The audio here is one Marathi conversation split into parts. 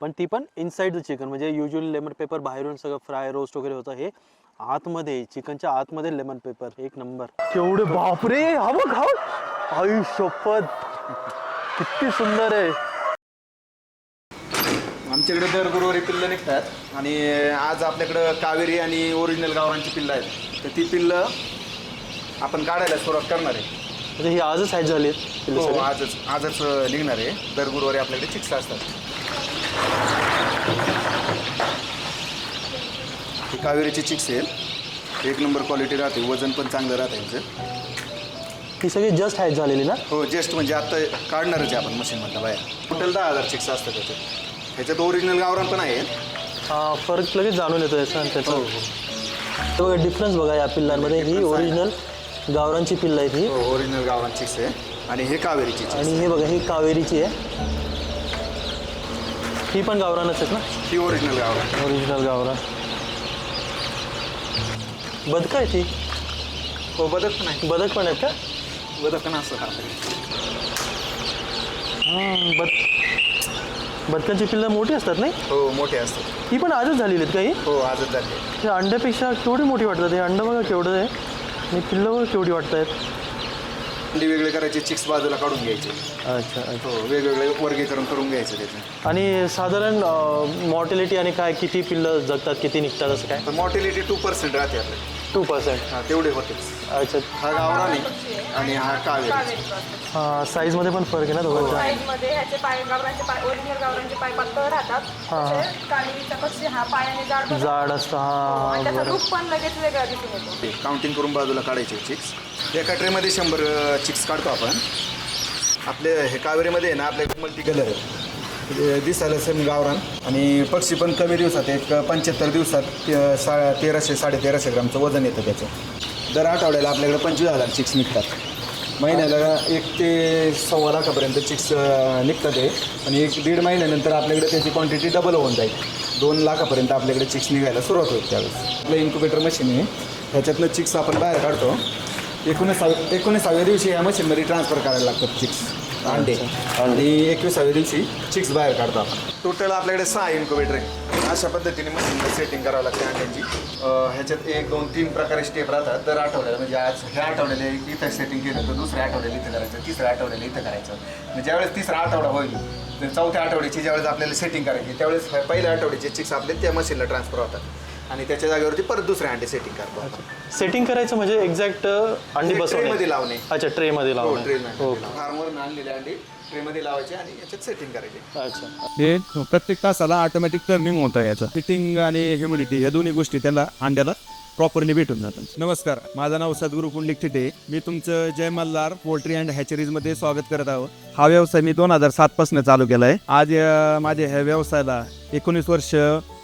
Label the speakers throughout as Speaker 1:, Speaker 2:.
Speaker 1: पण ती पण इनसाइड द चिकन म्हणजे युजली लेमन पेपर बाहेरून सगळं फ्राय रोस्ट वगैरे होतं. हे आतमध्ये चिकनच्या आतमध्ये लेमन पेपर एक नंबर. केवढे बापरे! हा बघ हा शपथ. किती सुंदर आहे.
Speaker 2: आमच्याकडे दर गुरुवारी पिल्लं निघतात. आणि आज आपल्याकडं कावेरी आणि ओरिजिनल गावरांची पिल्लं आहेत. तर ती पिल्लं आपण काढायला सुरुवात करणार आहे.
Speaker 1: म्हणजे ही आजच साईज झाली
Speaker 2: हो? आजच आजच निघणार आहे. दर गुरुवारी आपल्याकडे चिक्स असतात. ही कावेरीची चिक्स आहे एक नंबर क्वालिटी राहते वजन पण चांगलं राहतं यांचं.
Speaker 1: ही सगळी जस्ट हाईट झालेली ना?
Speaker 2: हो जस्ट म्हणजे आता काढणारच आहे आपण मशीनमधलं बाहेर. टोटल दहा हजार चिक्स असतात त्याच्यात ह्याच्यात ओरिजिनल गावरान पण आहे.
Speaker 1: हा फरक लगेच जाणून येतो याचा आणि त्याचा.
Speaker 2: हो
Speaker 1: तर बघा डिफरन्स बघा या पिल्लांमध्ये. ही
Speaker 2: difference आहे.
Speaker 1: ओरिजिनल गावरांची पिल्ल आहेत ही.
Speaker 2: हो ओरिजिनल गावरान चिक्स आहे. आणि हे कावेरीची चिक्स
Speaker 1: आणि हे बघा ही कावेरीची आहे. ही पण गावरानच आहेत ना?
Speaker 2: ही ओरिजिनल गावरान.
Speaker 1: ओरिजिनल गावरान. बदक आहे ती
Speaker 2: हो बदक पण आहे
Speaker 1: बदक पण आहेत का?
Speaker 2: बदक पण
Speaker 1: हां बद बदकांची पिल्लं मोठी असतात नाही?
Speaker 2: हो मोठे असतात.
Speaker 1: ही पण आजच झालेली आहेत का ही?
Speaker 2: हो आजच झाले
Speaker 1: हे अंड्यापेक्षा केवढी मोठी वाटतात? हे अंडं बघा केवढं आहे. आणि पिल्लं बघा केवढी वाटत आहेत
Speaker 2: अंडी वेगळे करायचे चिक्स बाजूला काढून घ्यायचे.
Speaker 1: अच्छा अच्छा.
Speaker 2: हो वेगवेगळे वर्गीकरण करून घ्यायचं त्याचं.
Speaker 1: आणि साधारण मॉर्टिलिटी आणि काय किती पिल्लं जगतात किती निघतात असं काय?
Speaker 2: मॉर्टिलिटी टू पर्सेंट राहते आपल्याकडे
Speaker 1: टू पर्सेंट
Speaker 2: हा तेवढे होतेच.
Speaker 1: अच्छा
Speaker 2: हा गावरान आहे आणि हा कावेरी.
Speaker 1: हां साईजमध्ये पण फरक आहे ना दोघांचा?
Speaker 3: साईजमध्ये ह्याचे पाय गावरांचे पाय ओरिजिनल गावरांचे पाय पातळ राहतात. तसे कसे हा पायाने जाड.
Speaker 1: जाड असतं
Speaker 3: आणि
Speaker 1: हां
Speaker 3: त्याचा
Speaker 1: बरं
Speaker 3: लुक पण लगेच वेगळा दिसून येतो.
Speaker 2: काउंटिंग करून बाजूला काढायचे चिक्स एका ट्रेमध्ये शंभर चिक्स काढतो आपण. आपले हे कावेरीमध्ये आहे ना आपल्याकडे मल्टी कलर आहे दिसायला सेम गावरान आणि पक्षी पण कमी दिवसात एक पंच्याहत्तर दिवसात ते- सा तेराशे साडे तेराशे ग्रामचं वजन येतं त्याचं. दर आठवड्याला आपल्याकडे पंचवीस हजार चिक्स निघतात. महिन्याला एक ते सव्वा लाखापर्यंत चिक्स निघतात ते आणि एक दीड महिन्यानंतर आपल्याकडे त्याची क्वांटिटी डबल होऊन जाईल. दोन लाखापर्यंत आपल्याकडे चिक्स निघायला सुरुवात होईल त्यावेळेस. आपलं इन्क्युबेटर मशीन आहे. ह्याच्यातनं चिक्स आपण बाहेर काढतो. एकोणीसाव्या एकोणीसाव्या दिवशी या मशीनमध्ये ट्रान्सफर करायला लागतात चिक्स अंडे. आणि एकविसाव्या दिवशी चिक्स बाहेर काढतो आपण टोटल आपल्याकडे सहा इन्क्युबेटर आहे. अशा पद्धतीने मशीनला सेटिंग करावं लागते अंड्यांची ह्याच्यात एक दोन तीन प्रकारे स्टेप राहतात. दर आठवड्याला म्हणजे आज ह्या आठवड्याला एक इथं सेटिंग केलं तर दुसऱ्या आठवड्याला इथं करायचं तिसऱ्या आठवड्याला इथं करायचं. म्हणजे ज्यावेळेस तिसरा आठवडा होईल तर चौथ्या आठवड्याची ज्यावेळेस आपल्याला सेटिंग करायची त्यावेळेस ह्या पहिल्या आठवड्याचे चिक्स आपले त्या मशीनला ट्रान्सफर होतात. आणि त्याच्या जागेवरती परत दुसऱ्या अंडे सेटिंग करतो
Speaker 1: सेटिंग करायचं म्हणजे एक्झॅक्ट अंडी
Speaker 2: हे
Speaker 1: बसवणे.
Speaker 2: ट्रेमध्ये लावणे.
Speaker 1: अच्छा ट्रेमध्ये
Speaker 2: हो
Speaker 1: लावणे.
Speaker 2: फार्मवरून आणलेले अंडे. ट्रेमध्ये लावायचे आणि याच्यात सेटिंग करायचे.
Speaker 1: अच्छा.
Speaker 4: हे प्रत्येक तासाला ऑटोमॅटिक टर्निंग होतं याचं. फिटिंग आणि ह्युमिडिटी या दोन्ही गोष्टी त्याला अंड्याला प्रॉपरली भेटून जातात. नमस्कार माझं नाव सद्गुरू पुंडलिक थिटे. मी तुमचं जय मल्हार पोल्ट्री अँड हॅचरीजमध्ये स्वागत करत आहोत. हा व्यवसाय मी दोन हजार सातपासून चालू केला आहे आज अं, माझ्या ह्या व्यवसायाला एकोणीस वर्ष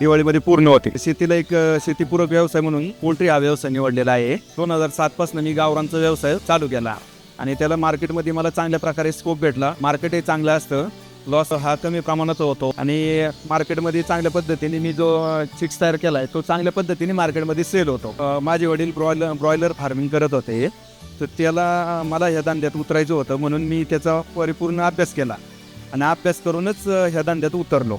Speaker 4: दिवाळीमध्ये पूर्ण होते. शेतीला एक अं, शेतीपूरक व्यवसाय म्हणून पोल्ट्री हा व्यवसाय निवडलेला आहे. दोन हजार सातपासून मी गावरांचा व्यवसाय चालू केला. आणि त्याला मार्केटमध्ये मला चांगल्या प्रकारे स्कोप भेटला. मार्केटही चांगलं असतं. लॉस हा कमी प्रमाणात होतो. आणि मार्केटमध्ये चांगल्या पद्धतीने मी जो चिक्स तयार केला आहे तो चांगल्या पद्धतीने मार्केटमध्ये सेल होतो. माझे वडील ब्रॉयलर ब्रॉयलर फार्मिंग करत होते. तर त्याला मला ह्या धंद्यात उतरायचं होतं. म्हणून मी त्याचा परिपूर्ण अभ्यास केला. आणि अभ्यास करूनच ह्या धंद्यात उतरलो.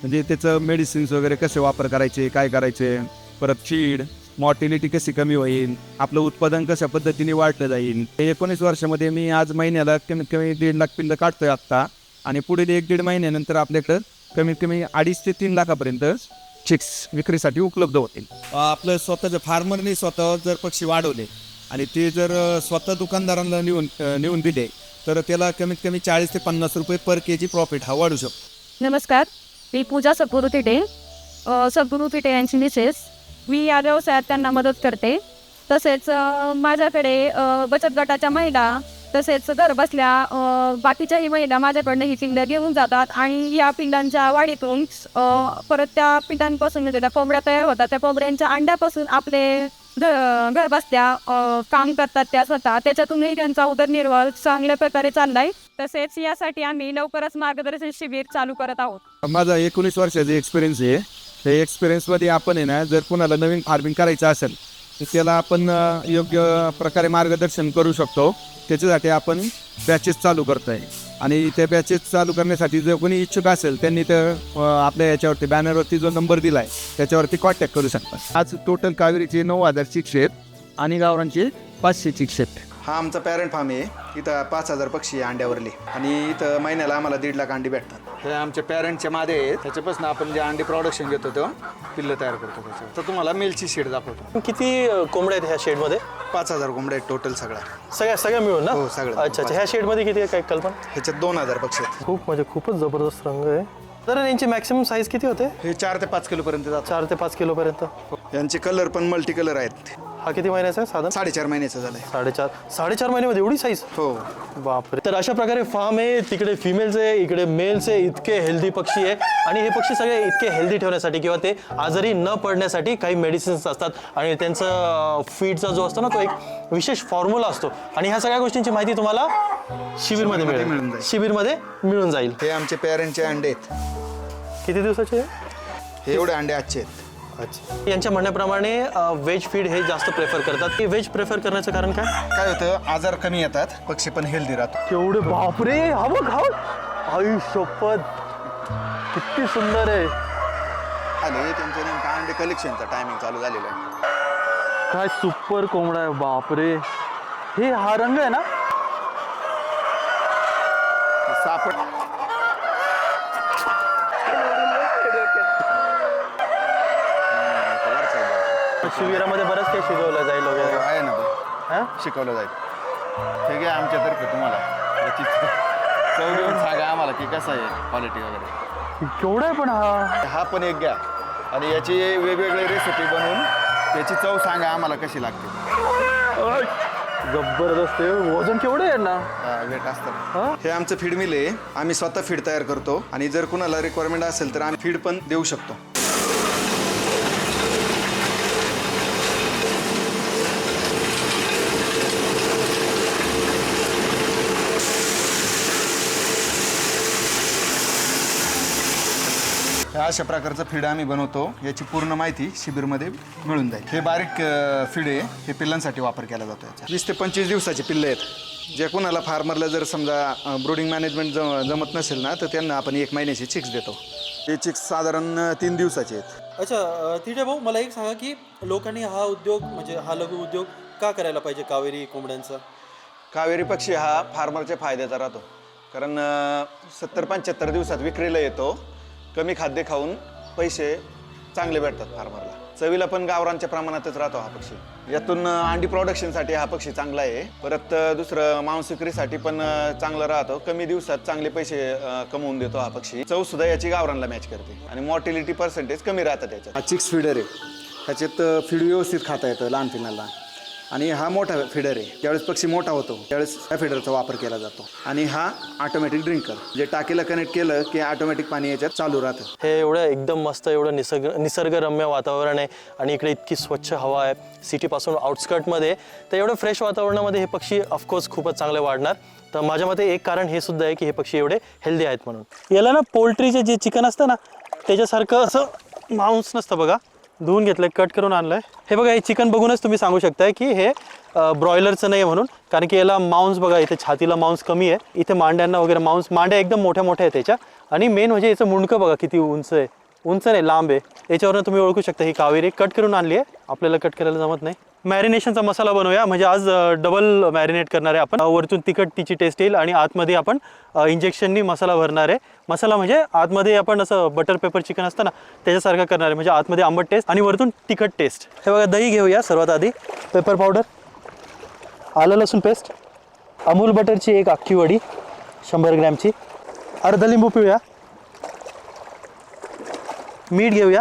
Speaker 4: म्हणजे त्याचं मेडिसिन्स वगैरे कसे वापर करायचे काय करायचे परत चीड मॉर्टिलिटी कशी कमी होईल आपलं उत्पादन कशा पद्धतीने वाढलं जाईल एकोणीस वर्षामध्ये मी आज महिन्याला कमीत कमी दीड लाख पिल्लं काढतोय आत्ता. आणि पुढील एक दीड महिन्यानंतर आपल्याकडं कमीत कमी अडीच ते तीन लाखापर्यंत चिक्स विक्रीसाठी उपलब्ध होतील. आपलं स्वतःचं फार्मरने स्वतः जर पक्षी वाढवले आणि ते जर स्वतः दुकानदारांना नेऊन नेऊन दिले तर त्याला कमीत कमी चाळीस ते पन्नास रुपये पर के जी प्रॉफिट हा वाढू शकतो.
Speaker 3: नमस्कार मी पूजा सद्गुरू तिटे सद्गुरू तिटे यांची मिसेस मी या व्यवसायात त्यांना मदत करते. तसेच माझ्याकडे बचत गटाच्या महिला तसेच घर बसल्या बाकीच्याही महिला माझ्याकडनं ही पिंड घेऊन जातात आणि या पिंडांच्या वाढीतून परत त्या पिंडांपासून म्हणजे त्या कोंबड्या तयार होतात. त्या कोंबड्यांच्या अंड्यापासून आपले घर बसल्या काम करतात त्या स्वतः. त्याच्यातूनही त्यांचा उदरनिर्वाह चांगल्या प्रकारे चाललाय. तसेच यासाठी आम्ही लवकरच मार्गदर्शन शिबिर चालू करत आहोत.
Speaker 4: माझा एकोणीस वर्षाचा एक्सपिरियन्स आहे. हे एक्सपिरियन्समध्ये आपण आहे ना जर कोणाला नवीन फार्मिंग करायचं असेल तर त्याला आपण योग्य प्रकारे मार्गदर्शन करू शकतो. त्याच्यासाठी आपण बॅचेस चालू करतोय. आणि त्या बॅचेस चालू करण्यासाठी जर कोणी इच्छुक असेल त्यांनी तर आपल्या याच्यावरती बॅनरवरती जो नंबर दिला आहे त्याच्यावरती कॉन्टॅक्ट करू शकतात. आज टोटल कावेरीचे नऊ हजार चिक्स आणि गावरांचे पाचशे चिक्स
Speaker 2: हा आमचा पॅरेंट फार्म आहे. इथं पाच हजार पक्षी आहे अंड्यावरले. आणि इथं महिन्याला आम्हाला दीड लाख अंडी भेटतात. हे आमच्या पॅरेंटच्या मादे आहेत. त्याच्यापासून आपण जे अंडी प्रोडक्शन घेतो तो पिल्लं तयार करतो त्याचं तर तुम्हाला मेलची शेड दाखवतो.
Speaker 1: किती कोंबड्या आहेत ह्या शेडमध्ये
Speaker 2: पाच हजार कोंबड्या आहेत टोटल सगळ्या.
Speaker 1: सगळ्या सगळ्या मिळून ना?
Speaker 2: हो, सगळ्या.
Speaker 1: अच्छा अच्छा. ह्या शेडमध्ये किती आहे काय कल्पना?
Speaker 2: ह्याच्यात दोन हजार पक्षी आहेत.
Speaker 1: खूप म्हणजे खूपच जबरदस्त रंग आहे. तर यांची मॅक्सिमम साईज किती होते?
Speaker 2: हे चार ते पाच किलोपर्यंत जातात
Speaker 1: चार ते पाच किलोपर्यंत.
Speaker 2: यांचे कलर पण मल्टी कलर आहेत.
Speaker 1: हा किती महिन्याचा आहे? साधारण
Speaker 2: साडेचार महिन्याचं झालंय.
Speaker 1: साडेचार. साडेचार महिन्यामध्ये एवढी साईज
Speaker 2: हो.
Speaker 1: बापरे. तर अशा प्रकारे फार्म आहे तिकडे फिमेल्स आहे इकडे मेल्स आहे इतके हेल्दी पक्षी आहे. आणि हे पक्षी सगळे इतके हेल्दी ठेवण्यासाठी किंवा ते आजारी न पडण्यासाठी काही मेडिसिन्स असतात. आणि त्यांचं फीडचा जो असतो ना तो एक विशेष फॉर्म्युला असतो. आणि ह्या सगळ्या गोष्टींची माहिती तुम्हाला शिबिरमध्ये
Speaker 2: मिळून
Speaker 1: मिळेल.
Speaker 2: जाईल.
Speaker 1: शिबिरमध्ये मिळून जाईल.
Speaker 2: हे आमचे पॅरेंटचे अंडे आहेत.
Speaker 1: किती दिवसाचे?
Speaker 2: हे एवढे अंडे आजचे आहेत.
Speaker 1: अच्छा. यांच्या म्हणण्याप्रमाणे व्हेज फीड हे जास्त प्रेफर करतात. की व्हेज प्रेफर करण्याचं कारण काय?
Speaker 2: काय होतं आजार कमी येतात पक्षी पण हेल्दी राहतो
Speaker 1: केवढे बापरे हा बघ हा आई शपथ किती सुंदर आहे.
Speaker 2: आले त्यांचं नेमकं अंडे कलेक्शनचा टायमिंग चालू झालेला आहे.
Speaker 1: काय सुपर कोंबडा आहे बापरे. हे हा रंग आहे ना? शिबिरामध्ये बरंच काही शिकवलं जाईल वगैरे.
Speaker 2: आहे ना.
Speaker 1: हा?
Speaker 2: शिकवलं जाईल. ठीक आहे आमच्यातर्फे तुम्हाला. याची चव घेऊन सांगा आम्हाला की कसं आहे क्वालिटी वगैरे.
Speaker 1: केवढा आहे पण हा?
Speaker 2: हा पण एक घ्या. आणि याची वेगवेगळे रेसिपी बनवून त्याची चव सांगा आम्हाला कशी लागते.
Speaker 1: जबरदस्त आहे. वजन केवढं आहे ना
Speaker 2: वेट असतं.
Speaker 1: हा?
Speaker 2: हे आमचं फीड मिल आहे. आम्ही स्वतः फीड तयार करतो. आणि जर कुणाला रिक्वायरमेंट असेल तर आम्ही फीड पण देऊ शकतो. अशा प्रकारचं फीड आम्ही बनवतो. याची पूर्ण माहिती शिबिरमध्ये मिळून जाईल. हे बारीक अ, फीड आहे हे पिल्लांसाठी वापर केला जातो याचा. वीस ते पंचवीस दिवसाचे पिल्ले आहेत. जे कोणाला फार्मरला जर समजा ब्रोडिंग मॅनेजमेंट जमत नसेल ना तर त्यांना आपण एक महिन्याचे चिक्स देतो. हे चिक्स साधारण अ, तीन दिवसाचे आहेत.
Speaker 5: अच्छा तिथे भाऊ मला एक सांगा की लोकांनी हा उद्योग म्हणजे हा लघु उद्योग का करायला पाहिजे कावेरी कोंबड्यांचा?
Speaker 2: कावेरी पक्षी हा फार्मरच्या फायद्याचा राहतो. कारण सत्तर पंच्याहत्तर दिवसात विक्रीला येतो. कमी खाद्य खाऊन पैसे चांगले भेटतात फार्मरला. चवीला पण गावरांच्या प्रमाणातच राहतो हा पक्षी. यातून अंडी प्रोडक्शनसाठी हा पक्षी चांगला आहे. परत दुसरं मांस विक्रीसाठी पण चांगला राहतो. कमी दिवसात चांगले पैसे कमवून देतो हा पक्षी. चव सुद्धा याची गावरांना मॅच करते. आणि मॉर्टिलिटी पर्सेंटेज कमी राहतात त्याच्यात हा चिक्स फिडर आहे. त्याच्यात फीड व्यवस्थित खाता येतं लहान पिनाला आणि हा मोठा फिडर आहे. ज्यावेळेस पक्षी मोठा होतो त्यावेळेस ह्या फिडरचा वापर केला जातो. आणि हा ऑटोमॅटिक ड्रिंकर जे टाकीला कनेक्ट केलं की ऑटोमॅटिक पाणी याच्यात चालू राहतं.
Speaker 1: हे एवढं एकदम मस्त एवढं निसर्ग निसर्गरम्य वातावरण आहे आणि इकडे इतकी स्वच्छ हवा आहे. सिटीपासून आउटस्कर्टमध्ये तर एवढं फ्रेश वातावरणामध्ये हे पक्षी ऑफकोर्स खूपच चांगले वाढणार. तर माझ्या मते एक कारण हे सुद्धा आहे की हे पक्षी एवढे हेल्दी आहेत म्हणून. याला ना पोल्ट्रीचे जे चिकन असतं ना त्याच्यासारखं असं मांस नसतं बघा. धुवून घेतलंय कट करून आणलंय. हे बघा हे चिकन बघूनच तुम्ही सांगू शकताय की हे ब्रॉयलरचं नाही आहे म्हणून. कारण की याला मांस बघा इथे छातीला मांस कमी आहे. इथे मांड्यांना वगैरे मांस मांड्या एकदम मोठ्या मोठ्या आहेत त्याच्या आणि मेन म्हणजे याचं मुंडकं बघा किती उंच आहे. उंच नाही लांब आहे. याच्यावरनं तुम्ही ओळखू शकता ही कावेरी. कट करून आणली आहे. आपल्याला कट करायला जमत नाही. मॅरिनेशनचा मसाला बनवूया. म्हणजे आज डबल मॅरिनेट करणार आहे आपण. वरतून तिखट तिची टेस्ट येईल आणि आतमध्ये आपण इंजेक्शननी मसाला भरणार आहे. मसाला म्हणजे आतमध्ये आपण असं बटर पेपर चिकन असतं ना त्याच्यासारखं करणार आहे. म्हणजे आतमध्ये आंबट टेस्ट आणि वरतून तिखट टेस्ट हे बघा दही घेऊया सर्वात आधी. पेपर पावडर आलं लसूण पेस्ट अमूल बटरची एक अख्खी वडी शंभर ग्रॅमची. अर्धा लिंबू पिळूया. मीठ घेऊया.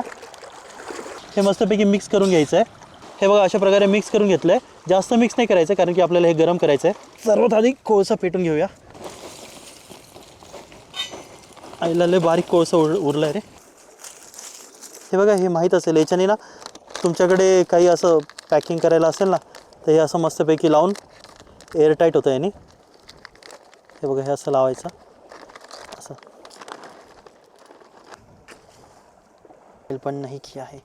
Speaker 1: हे मस्तपैकी मिक्स करून घ्यायचं आहे. हे बघा अशा प्रकारे मिक्स करून घेतलं आहे जास्त मिक्स नाही करायचं कारण की आपल्याला हे गरम करायचं आहे. सर्वात आधी कोळसा पेटून घेऊया. आईला लय बारीक कोळसा उर उरला आहे रे. हे बघा हे माहीत असेल याच्याने ना तुमच्याकडे काही असं पॅकिंग करायला असेल ना तर हे असं मस्तपैकी लावून एअरटाईट होतं याने. हे बघा हे असं लावायचं. असं. पण नाही की आहे.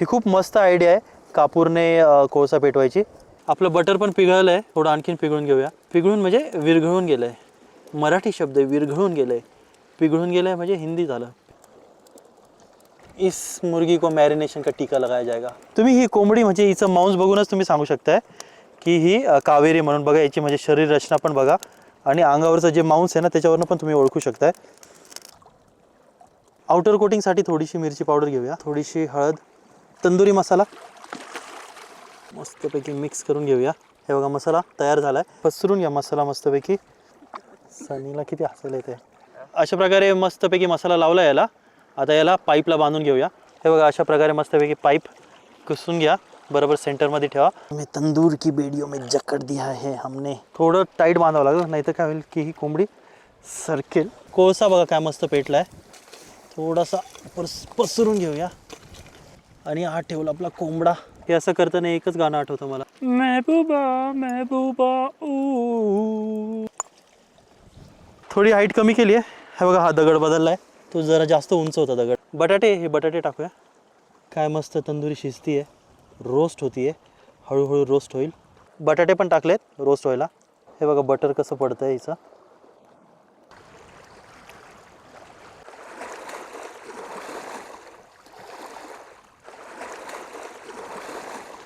Speaker 1: ही खूप मस्त आयडिया आहे. कापूरने कोळसा पेटवायची. आपलं बटर पण पिघळलं आहे थोडं आणखीन पिघळून घेऊया. पिघळून म्हणजे विरघळून गेलं आहे मराठी शब्द आहे विरघळून गेलं आहे पिघळून गेलं आहे म्हणजे हिंदी झालं. इस मुर्गी को मॅरिनेशन का टीका लगाया जाएगा. तुम्ही ही कोंबडी म्हणजे हिचं मांस बघूनच तुम्ही सांगू शकताय की ही कावेरी म्हणून बघा याची म्हणजे शरीर रचना पण बघा आणि अंगावरचं जे मांस आहे ना त्याच्यावरनं पण तुम्ही ओळखू शकताय. आउटर कोटिंगसाठी थोडीशी मिरची पावडर घेऊया. थोडीशी हळद. तंदुरी मसाला. मस्तपैकी मिक्स करून घेऊया. हे बघा मसाला तयार झाला आहे पसरून घ्या मसाला मस्तपैकी. सनीला किती हसायला येते अशा प्रकारे मस्तपैकी मसाला लावला याला. आता याला पाईपला बांधून घेऊया. हे बघा अशा प्रकारे मस्तपैकी पाईप कुसून घ्या. बरोबर सेंटरमध्ये ठेवा. मी तंदूर की बेडियो में जकड दिया है हमने. थोडं टाईट बांधावं लागलं नाही तर काय होईल की ही कोंबडी सरकेल. कोळसा बघा काय मस्त पेटला आहे थोडासा पस पसरून घेऊया. आणि हा ठेवला आपला कोंबडा. हे असं करताना एकच गाणं आठवतं मला. महबूबा महबूबा ऊ. थोडी हाईट कमी केली आहे. हे बघा हा दगड बदलला आहे तो जरा जास्त उंच होता दगड. बटाटे हे बटाटे टाकूया. काय मस्त तंदुरी शिजती आहे रोस्ट होती आहे हळूहळू रोस्ट होईल. बटाटे पण टाकलेत रोस्ट व्हायला. हे बघा बटर कसं पडतं आहे हिचं.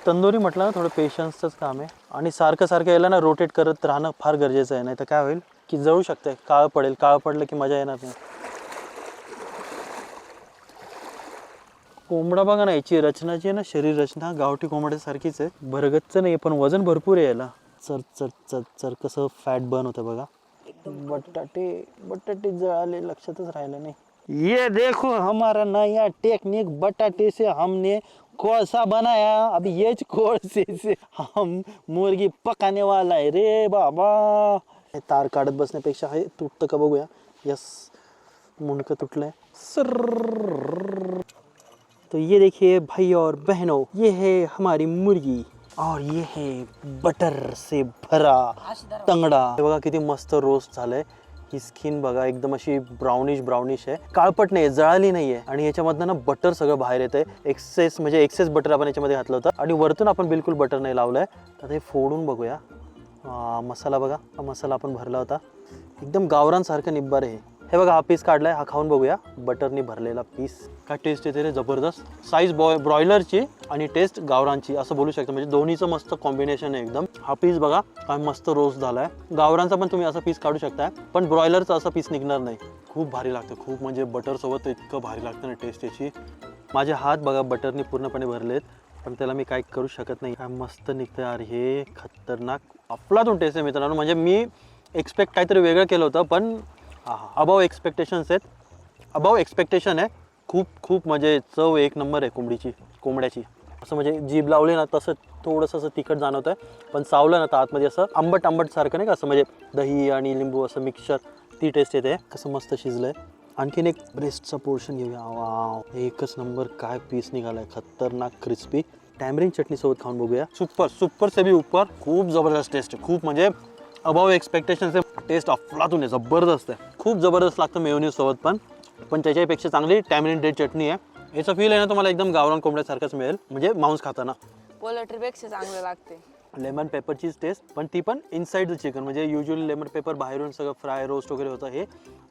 Speaker 1: तंदुरी म्हटलं ना थोडं पेशन्सचंच काम आहे. आणि सारखं सारखं याला ना रोटेट करत राहणं फार गरजेचं आहे. नाही तर काय होईल की जळू शकते काळ पडेल. काळ पडलं की मजा येणार नाही. कोंबडा बघा ना याची रचना जी आहे ना शरीर रचना गावठी कोंबड्यासारखीच आहे भरगतचं नाही पण वजन भरपूर आहे याला. चर चर चर चर कसं फॅट बर्न होतं बघा. बटाटे बटाटे जळाले लक्षातच राहिलं नाही. ये देखो हमारा नया टेक्निक बटाटे से हमने कोळसा बनाया। अभी ये कोळसे से हम मुर्गी पकाने वाला है। रे बाबा। तार काढत बसण्यापेक्षा हे तुटतं का बघूया यस। मुंडकं तुटलंय सर। तो ये देखिए भाई और बहनों ये है हमारी मुर्गी और ये है बटर से भरा तंगडा। हे बघा किती मस्त रोस्ट झालंय। ही स्किन बघा एकदम अशी ब्राउनिश ब्राउनिश आहे. काळपट नाही जळाली नाही आहे आणि याच्यामधनं ना बटर सगळं बाहेर येतंय. एक्सेस म्हणजे एक्सेस बटर आपण याच्यामध्ये घातलं होतं. आणि वरतून आपण बिलकुल बटर नाही लावलंय. तर हे फोडून बघूया. मसाला बघा. हा मसाला आपण भरला होता. एकदम गावरांसारखं निब्बार आहे हे. बघा हा पीस काढलाय हा खाऊन बघूया. बटरनी भरलेला पीस काय टेस्ट येते रे जबरदस्त. साईज बॉय ब्रॉयलरची आणि टेस्ट गावरांची असं बोलू शकतो. म्हणजे दोन्हीचं मस्त कॉम्बिनेशन आहे एकदम. हा पीस बघा काय मस्त रोस्ट झालाय. गावरांचा पण तुम्ही असा पीस काढू शकताय पण ब्रॉयलरचा असा पीस निघणार नाही. खूप भारी लागतं खूप म्हणजे बटर सोबत इतकं भारी लागतं ना टेस्ट याची. माझे हात बघा बटरनी पूर्णपणे भरलेत पण त्याला मी काय करू शकत नाही. काय मस्त निघतं यार हे खतरनाक. अफलातून टेस्ट आहे मित्रांनो. म्हणजे मी एक्सपेक्ट काहीतरी वेगळं केलं होतं पण अबाव एक्सपेक्टेशन्स आहेत. अबाव एक्सपेक्टेशन आहे. खूप खूप म्हणजे चव एक नंबर आहे कोंबडीची कोंबड्याची. असं म्हणजे जीभ लावली ना तसं थोडंसं असं तिखट जाणवतं आहे पण चावलं ना तर आतमध्ये असं आंबट आंबट सारखं नाही का असं म्हणजे दही आणि लिंबू असं मिक्सचर ती टेस्ट येते. कसं मस्त शिजलं आहे आणखीन एक ब्रेस्टचा पोर्शन घेऊया. एकच नंबर काय पीस निघालाय. खतरनाक क्रिस्पी टॅमरिंग चटणीसोबत खाऊन बघूया. सुपर सुपर से भी ऊपर. खूप जबरदस्त टेस्ट आहे. खूप म्हणजे अबाव एक्सपेक्टेशन्स टेस्ट अफलातून आहे जबरदस्त आहे. खूप जबरदस्त लागतं मेयोनीज सोबत पण. पण त्याच्यापेक्षा चांगली टॅमरिन रेड चटणी आहे. याचा फील आहे ना तुम्हाला एकदम गावरान कोंबड्यासारखंच मिळेल म्हणजे मांस खाताना.
Speaker 6: पोल्ट्रीपेक्षा चांगलं लागते.
Speaker 1: लेमन पेपरचीच टेस्ट पण ती पण इनसाइड द चिकन म्हणजे युजली लेमन पेपर बाहेरून सगळं फ्राय रोस्ट वगैरे होतं हे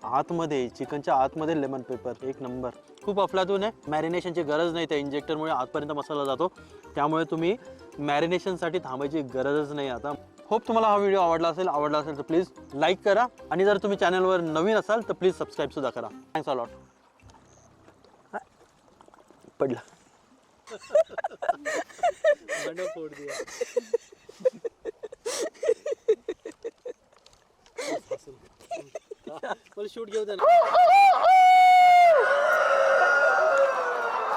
Speaker 1: आतमध्ये चिकनच्या आतमध्ये लेमन पेपर एक नंबर खूप अफलातून आहे. मॅरिनेशनची गरज नाही त्या इंजेक्टरमुळे आतपर्यंत मसाला जातो. त्यामुळे तुम्ही मॅरिनेशनसाठी थांबायची गरजच नाही आता. होप तुम्हाला हा व्हिडिओ आवडला असेल आवडला असेल तर प्लीज लाईक करा. आणि जर तुम्ही चॅनलवर नवीन असाल तर प्लीज सबस्क्राईब सुद्धा करा. थँक्स अलॉट पडला. शूट घेऊ दे ना.